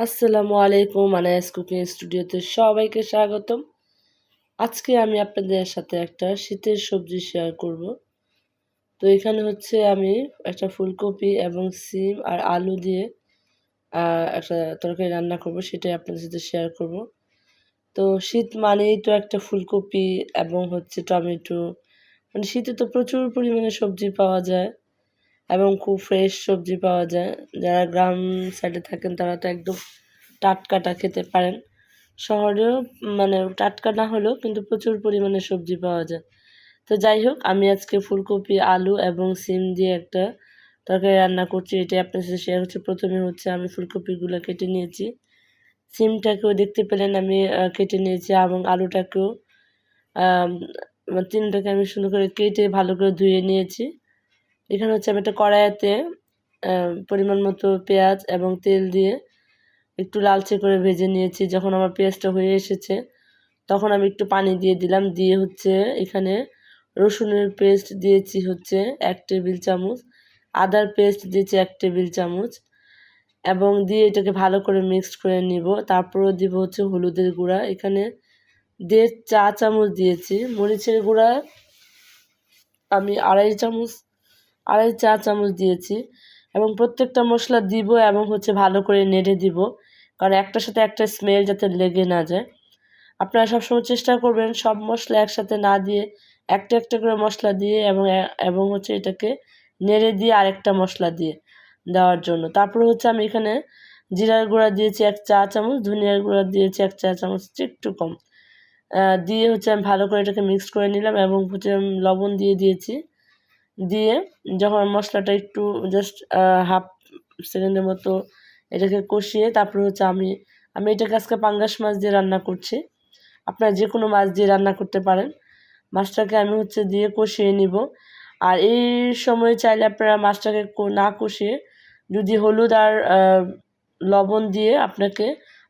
আসসালামু আলাইকুম, আনায়াস কুকিং স্টুডিওতে সবাইকে স্বাগতম। আজকে আমি আপনাদের সাথে একটা শীতের সবজি শেয়ার করব। তো এখানে হচ্ছে আমি একটা ফুলকপি এবং সিম আর আলু দিয়ে একটা তরকারি রান্না করব, সেটাই আপনাদের সাথে শেয়ার করব। তো শীত মানেই তো একটা ফুলকপি এবং হচ্ছে টমেটো। মানে শীতে তো প্রচুর পরিমাণে সবজি পাওয়া যায়। এবং খুব ফ্রেশ সবজি পাওয়া যায়। যারা গ্রাম সাইডে থাকেন, তারা তো একদম টাটকাটা খেতে পারেন। শহরেও মানে টাটকা না হলেও কিন্তু প্রচুর পরিমাণে সবজি পাওয়া যায়। তো যাই হোক, আমি আজকে ফুলকপি, আলু এবং সিম দিয়ে একটা তরকারি রান্না করছি। এটাই আপনার সাথে শেয়ার হচ্ছে। প্রথমে হচ্ছে আমি ফুলকপিগুলো কেটে নিয়েছি। সিমটাকেও দেখতে পেলেন, আমি কেটে নিয়েছি এবং আলুটাকেও তিনটাকে আমি সুন্দর করে কেটে ভালো করে ধুয়ে নিয়েছি। এখানে হচ্ছে আমি একটা কড়াইতে পরিমাণ মতো পেঁয়াজ এবং তেল দিয়ে একটু লালচে করে ভেজে নিয়েছি। যখন আমার পেঁয়াজটা হয়ে এসেছে, তখন আমি একটু পানি দিয়ে দিলাম। দিয়ে হচ্ছে এখানে রসুনের পেস্ট দিয়েছি হচ্ছে এক টেবিল চামচ, আদার পেস্ট দিয়েছি এক টেবিল চামচ এবং দিয়ে এটাকে ভালো করে মিক্সড করে নিব। তারপরও দিব হচ্ছে হলুদের গুঁড়া। এখানে দেড় চা চামচ দিয়েছি। মরিচের গুঁড়া আমি আড়াই চামচ আড়াই চা চামচ দিয়েছি এবং প্রত্যেকটা মশলা দিব এবং হচ্ছে ভালো করে নেড়ে দিব, কারণ একটার সাথে একটা স্মেল যাতে লেগে না যায়। আপনারা সবসময় চেষ্টা করবেন সব মশলা একসাথে না দিয়ে একটা একটা করে মশলা দিয়ে এবং এবং হচ্ছে এটাকে নেড়ে দিয়ে আরেকটা মশলা দিয়ে দেওয়ার জন্য। তারপরে হচ্ছে আমি এখানে জিরার গুঁড়া দিয়েছি এক চা চামচ, ধনিয়ার গুঁড়া দিয়েছি এক চা চামচ একটু কম। দিয়ে হচ্ছে আমি ভালো করে এটাকে মিক্স করে নিলাম এবং হচ্ছে লবণ দিয়ে দিয়েছি। দিয়ে যখন মশলাটা একটু জাস্ট হাফ সেকেন্ডের মতো এটাকে কষিয়ে তারপরে হচ্ছে আমি আমি এটাকে আজকে পাঙ্গাস মাছ দিয়ে রান্না করছি। আপনারা যে কোনো মাছ দিয়ে রান্না করতে পারেন। মাছটাকে আমি হচ্ছে দিয়ে কষিয়ে নিব। আর এই সময় চাইলে আপনারা মাছটাকে না কষিয়ে যদি হলুদ আর লবণ দিয়ে আপনাকে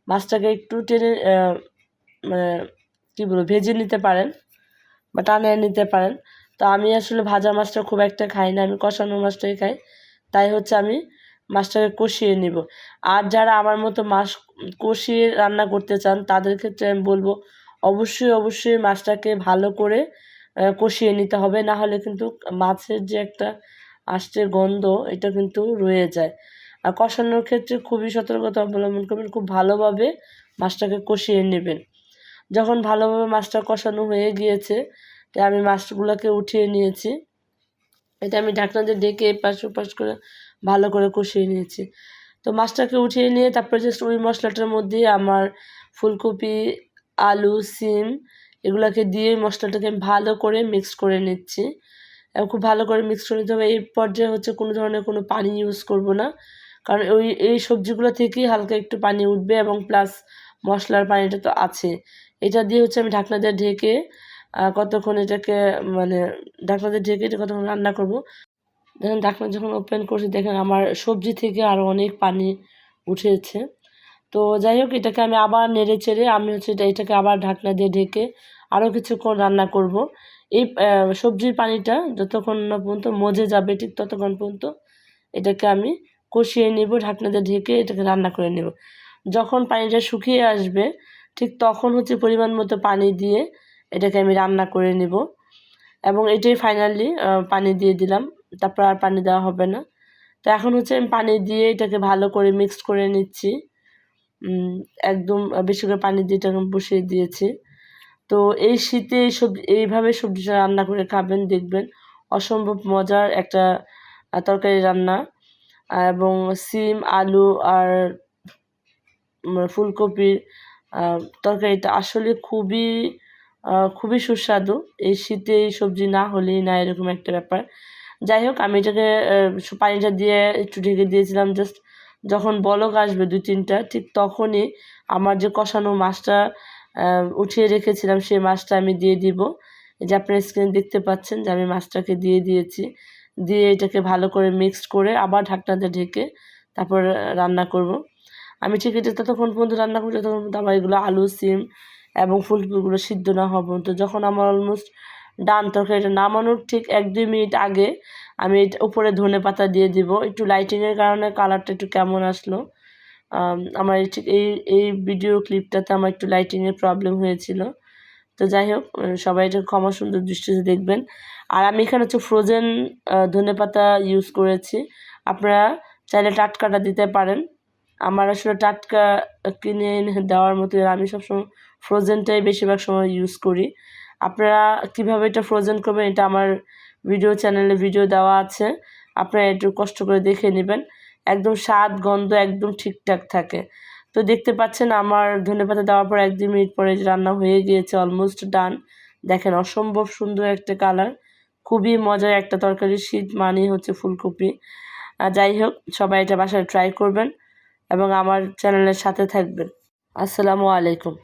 মাছটাকে একটু টেনে মানে কী বলব, ভেজে নিতে পারেন বা টানিয়ে নিতে পারেন। তো আমি আসলে ভাজা মাছটা খুব একটা খাই না, আমি কষানো মাছটাই খাই। তাই হচ্ছে আমি মাছটাকে কষিয়ে নিব। আর যারা আমার মতো মাছ কষিয়ে রান্না করতে চান, তাদের ক্ষেত্রে আমি বলব, অবশ্যই অবশ্যই মাছটাকে ভালো করে কষিয়ে নিতে হবে। না হলে কিন্তু মাছের যে একটা আসছে গন্ধ, এটা কিন্তু রয়ে যায়। আর কষানোর ক্ষেত্রে খুবই সতর্কতা অবলম্বন করবেন, খুব ভালোভাবে মাছটাকে কষিয়ে নেবেন। যখন ভালোভাবে মাছটা কষানো হয়ে গিয়েছে তাই আমি মাছগুলোকে উঠিয়ে নিয়েছি। এটা আমি ঢাকনা দিয়ে ডেকে এপাশ ওপাশ করে ভালো করে কষিয়ে নিয়েছি। তো মাছটাকে উঠিয়ে নিয়ে তারপরে জাস্ট ওই মশলাটার মধ্যে আমার ফুলকপি, আলু, সিম এগুলোকে দিয়ে মশলাটাকে আমি ভালো করে মিক্স করে নিচ্ছি। এবং খুব ভালো করে মিক্স করে নিতে হবে। এই পর্যায়ে হচ্ছে কোনো ধরনের কোনো পানি ইউজ করব না। কারণ ওই, এই সবজিগুলো থেকেই হালকা একটু পানি উঠবে এবং প্লাস মশলার পানিটা তো আছে এটা দিয়ে হচ্ছে আমি ঢাকনা দিয়ে ঢেকে কতক্ষণ এটাকে মানে ঢাকনা দিয়ে ঢেকে এটা কতক্ষণ রান্না করব? দেখেন ঢাকনা যখন ওপেন করছি, দেখেন আমার সবজি থেকে আরও অনেক পানি উঠেছে। তো যাই হোক, এটাকে আমি আবার নেড়ে চেড়ে আমি হচ্ছে এটা, এটাকে আবার ঢাকনা দিয়ে ঢেকে আরও কিছুক্ষণ রান্না করব। এই সবজির পানিটা যতক্ষণ না পর্যন্ত মজে যাবে, ঠিক ততক্ষণ পর্যন্ত এটাকে আমি কষিয়ে নেব, ঢাকনা দিয়ে ঢেকে এটাকে রান্না করে নেব। যখন পানিটা শুকিয়ে আসবে, ঠিক তখন হচ্ছে পরিমাণ মতো পানি দিয়ে এটাকে আমি রান্না করে নেব। এবং এটাই ফাইনালি পানি দিয়ে দিলাম। তারপর আর পানি দেওয়া হবে না। তো এখন হচ্ছে আমি পানি দিয়ে এটাকে ভালো করে মিক্সড করে নিচ্ছি। একদম বেশি করে পানি দিয়ে এটাকে বসিয়ে দিয়েছি। তো এই শীতে এই সবজি, এইভাবে সবজিটা রান্না করে খাবেন, দেখবেন অসম্ভব মজার একটা তরকারি রান্না। এবং সিম, আলু আর ফুলকপির তরকারিটা আসলে খুবই খুবই সুস্বাদু। এই শীতে এই সবজি না হলেই না, এরকম একটা ব্যাপার। যাই হোক, আমি এটাকে পানিটা দিয়ে একটু ঢেকে দিয়েছিলাম জাস্ট যখন বলক আসবে দুই তিনটা, ঠিক তখনই আমার যে কষানো মাছটা উঠিয়ে রেখেছিলাম সেই মাছটা আমি দিয়ে দিব। এই যে আপনার স্ক্রিনে দেখতে পাচ্ছেন যে আমি মাছটাকে দিয়ে দিয়েছি। দিয়ে এটাকে ভালো করে মিক্সড করে আবার ঢাকনাতে ঢেকে তারপর রান্না করব। আমি ঠিক এটা ততক্ষণ পর্যন্ত রান্না করছি ততক্ষণ পর্যন্ত আমার এগুলো আলু, সিম এবং ফুলকপিগুলো সিদ্ধ না হওয়া পর্যন্ত। যখন আমার অলমোস্ট ডান তরকারিটা নামানোর ঠিক এক দুই মিনিট আগে আমি এটা উপরে ধনে পাতা দিয়ে দিব। একটু লাইটিংয়ের কারণে কালারটা একটু কেমন আসলো। আমার ঠিক এই এই ভিডিও ক্লিপটাতে আমার একটু লাইটিংয়ের প্রবলেম হয়েছিল। তো যাই হোক সবাই এটা ক্ষমা সুন্দর দৃষ্টিতে দেখবেন। আর আমি এখানে হচ্ছে ফ্রোজেন ধনে পাতা ইউজ করেছি। আপনারা চাইলে টাটকাটা দিতে পারেন। আমার আসলে টাটকা কিনে এনে দেওয়ার মতো আমি সবসময় ফ্রোজেনটাই বেশিরভাগ সময় ইউজ করি। আপনারা কীভাবে এটা ফ্রোজেন করবেন, এটা আমার ভিডিও চ্যানেলে ভিডিও দেওয়া আছে। আপনারা একটু কষ্ট করে দেখে নেবেন। একদম স্বাদ, গন্ধ একদম ঠিকঠাক থাকে। তো দেখতে পাচ্ছেন আমার ধনেপাতা দেওয়ার পর এক দুই মিনিট পরে রান্না হয়ে গিয়েছে অলমোস্ট ডান দেখেন অসম্ভব সুন্দর একটা কালার খুবই মজার একটা তরকারি, শীত মানেই হচ্ছে ফুলকপি। যাই হোক, সবাই এটা বাসায় ট্রাই করবেন এবং আমার চ্যানেলের সাথে থাকবেন। আসসালামু আলাইকুম।